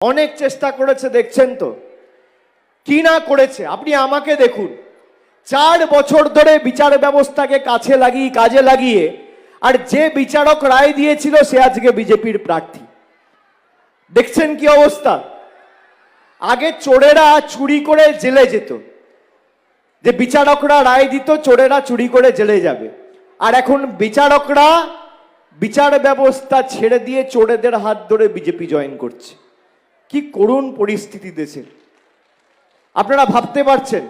অনেক চেষ্টা করেছে, দেখছেন তো। কি না করেছে? আপনি আমাকে দেখুন। চার বছর ধরে বিচার ব্যবস্থাকে কাছে লাগিয়ে, কাজে লাগিয়ে, আর যে বিচারক রায় দিয়েছিল, সে আজকে বিজেপির প্রার্থী। দেখছেন কি অবস্থা? আগে চোরেরা চুরি করে জেলে যেত। যে বিচারকরা রায় দিত, চোরেরা চুরি করে জেলে যাবে। আর এখন বিচারকরা বিচার ব্যবস্থা ছেড়ে দিয়ে চোরেদের হাত ধরে বিজেপি জয়েন করছে। কি করুণ পরিস্থিতি দেশের আপনারা ভাবতে পারছেন,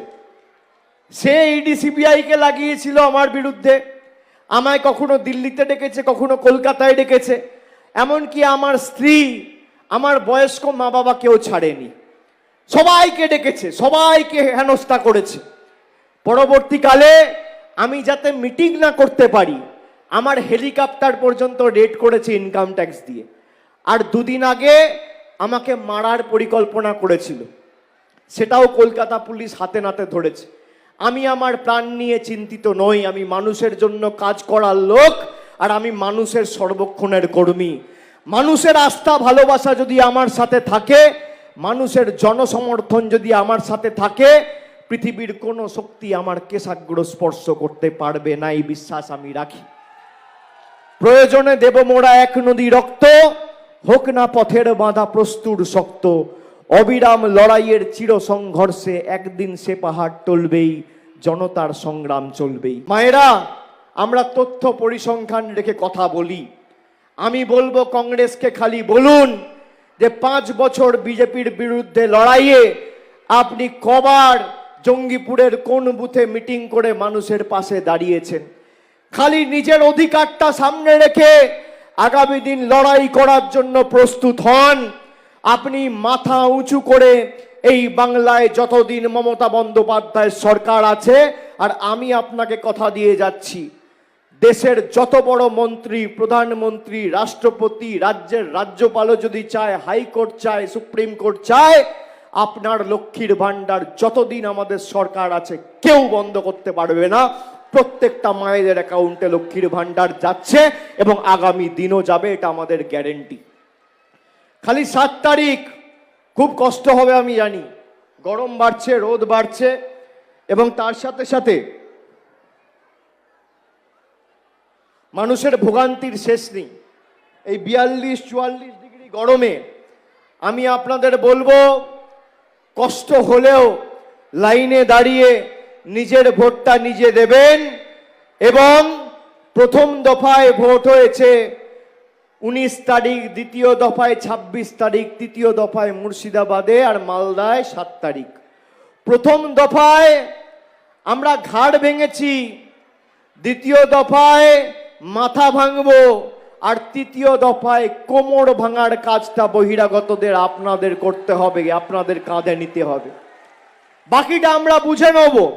সে ইডি সিবিআইকে লাগিয়েছিল আমার বিরুদ্ধে, আমায় কখনো দিল্লিতে ডেকেছে, কখনো কলকাতায় ডেকেছে, এমনকি আমার স্ত্রী, আমার বয়স্ক মা বাবাকেও ছাড়েনি। সবাইকে ডেকেছে, সবাইকে হেনস্থা করেছে। পরবর্তীকালে আমি যাতে মিটিং না করতে পারি, আমার হেলিকপ্টার পর্যন্ত রেড করেছে ইনকাম ট্যাক্স দিয়ে। আর দুদিন আগে আমাকে মারার পরিকল্পনা করেছিল। সেটাও কলকাতা পুলিশ হাতে নাতে ধরেছে। আমি আমার প্রাণ নিয়ে চিন্তিত নই। আমি মানুষের জন্য কাজ করার লোক আর আমি মানুষের সর্বক্ষণের কর্মী। মানুষের আস্থা, ভালোবাসা যদি আমার সাথে থাকে, মানুষের জনসমর্থন যদি আমার সাথে থাকে, পৃথিবীর কোনো শক্তি আমার কেশাগ্র স্পর্শ করতে পারবে না, এই বিশ্বাস আমি রাখি। প্রয়োজনে দেব মোরা এক নদী রক্ত হোক না পথের বাঁধা প্রস্তুর শক্ত, অবিরাম লড়াইয়ের চির সংঘর্ষে একদিন সে পাহাড় টলবেই, জনতার সংগ্রাম চলবেই। মায়েরা, আমরা তথ্য পরিসংখ্যান রেখে কথা বলি। আমি বলব কংগ্রেসকে খালি বলুন যে পাঁচ বছর বিজেপির বিরুদ্ধে লড়াইয়ে আপনি কবার জঙ্গিপুরের কোন বুথে মিটিং করে মানুষের পাশে দাঁড়িয়েছেন। খালি নিজের অধিকারটা সামনে রেখে আগামী দিন লড়াই করার জন্য প্রস্তুত হন। আপনি মাথা উঁচু করে এই বাংলায় যতদিন মমতা বন্দ্যোপাধ্যায় সরকার আছে, আর আমি আপনাকে কথা দিয়ে যাচ্ছি, দেশের যত বড় মন্ত্রী, প্রধানমন্ত্রী, রাষ্ট্রপতি, রাজ্যের রাজ্যপালও যদি চায়, হাইকোর্ট চায়, সুপ্রিম কোর্ট চায়, আপনার লক্ষ্মীর ভান্ডার যতদিন আমাদের সরকার আছে, কেউ বন্ধ করতে পারবে না। প্রত্যেকটা মায়েদের অ্যাকাউন্টে লক্ষ্মীর ভান্ডার যাচ্ছে এবং আগামী দিনও যাবে, এটা আমাদের গ্যারেন্টি। খালি সাত তারিখ, খুব কষ্ট হবে আমি জানি। গরম বাড়ছে, রোদ বাড়ছে, এবং তার সাথে সাথে মানুষের ভোগান্তির শেষ নেই। এই বিয়াল্লিশ, চুয়াল্লিশ ডিগ্রি গরমে আমি আপনাদের বলব, কষ্ট হলেও লাইনে দাঁড়িয়ে নিজের ভোটটা নিজে দেবেন এবং প্রথম দফায় ভোট হয়েছে উনিশ তারিখ, দ্বিতীয় দফায় ২৬ তারিখ, তৃতীয় দফায় মুর্শিদাবাদে আর মালদায় সাত তারিখ। প্রথম দফায় আমরা ঘাড় ভেঙেছি, দ্বিতীয় দফায় মাথা ভাঙবো আর তৃতীয় দফায় কোমর ভাঙার কাজটা বহিরাগতদের আপনাদের করতে হবে, আপনাদের কাঁধে নিতে হবে। বাকিটা আমরা বুঝে নেব।